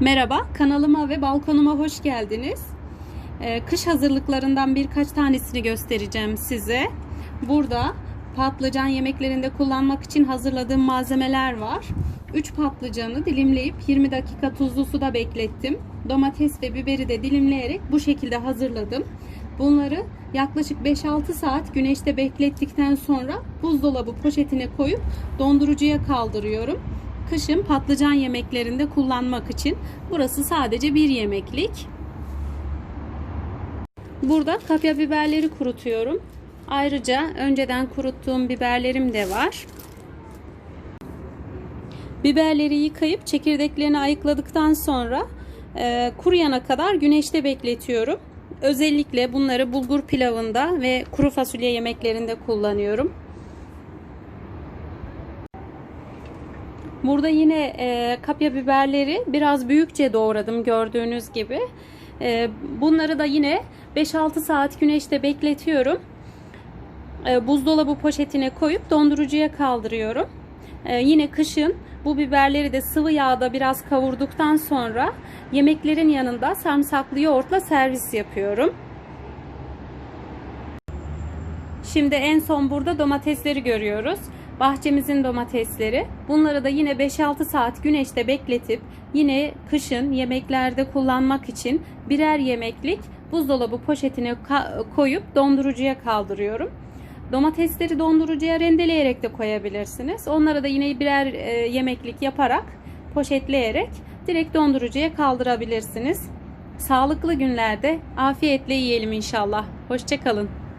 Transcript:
Merhaba, kanalıma ve balkonuma hoş geldiniz. Ee, kış hazırlıklarından birkaç tanesini göstereceğim size. Burada patlıcan yemeklerinde kullanmak için hazırladığım malzemeler var. 3 patlıcanı dilimleyip 20 dakika tuzlu suda beklettim. Domates ve biberi de dilimleyerek bu şekilde hazırladım. Bunları yaklaşık 5-6 saat güneşte beklettikten sonra buzdolabı poşetine koyup dondurucuya kaldırıyorum kışın patlıcan yemeklerinde kullanmak için. Burası sadece bir yemeklik. Burada kapya biberleri kurutuyorum. Ayrıca önceden kuruttuğum biberlerim de var. Biberleri yıkayıp çekirdeklerini ayıkladıktan sonra e, kuruyana kadar güneşte bekletiyorum. Özellikle bunları bulgur pilavında ve kuru fasulye yemeklerinde kullanıyorum. Burada yine e, kapya biberleri biraz büyükçe doğradım gördüğünüz gibi. E, bunları da yine 5-6 saat güneşte bekletiyorum. E, buzdolabı poşetine koyup dondurucuya kaldırıyorum. E, yine kışın bu biberleri de sıvı yağda biraz kavurduktan sonra yemeklerin yanında sarımsaklı yoğurtla servis yapıyorum. Şimdi en son burada domatesleri görüyoruz. Bahçemizin domatesleri. Bunları da yine 5-6 saat güneşte bekletip yine kışın yemeklerde kullanmak için birer yemeklik buzdolabı poşetine koyup dondurucuya kaldırıyorum. Domatesleri dondurucuya rendeleyerek de koyabilirsiniz. Onlara da yine birer e, yemeklik yaparak poşetleyerek direkt dondurucuya kaldırabilirsiniz. Sağlıklı günlerde afiyetle yiyelim inşallah. Hoşçakalın.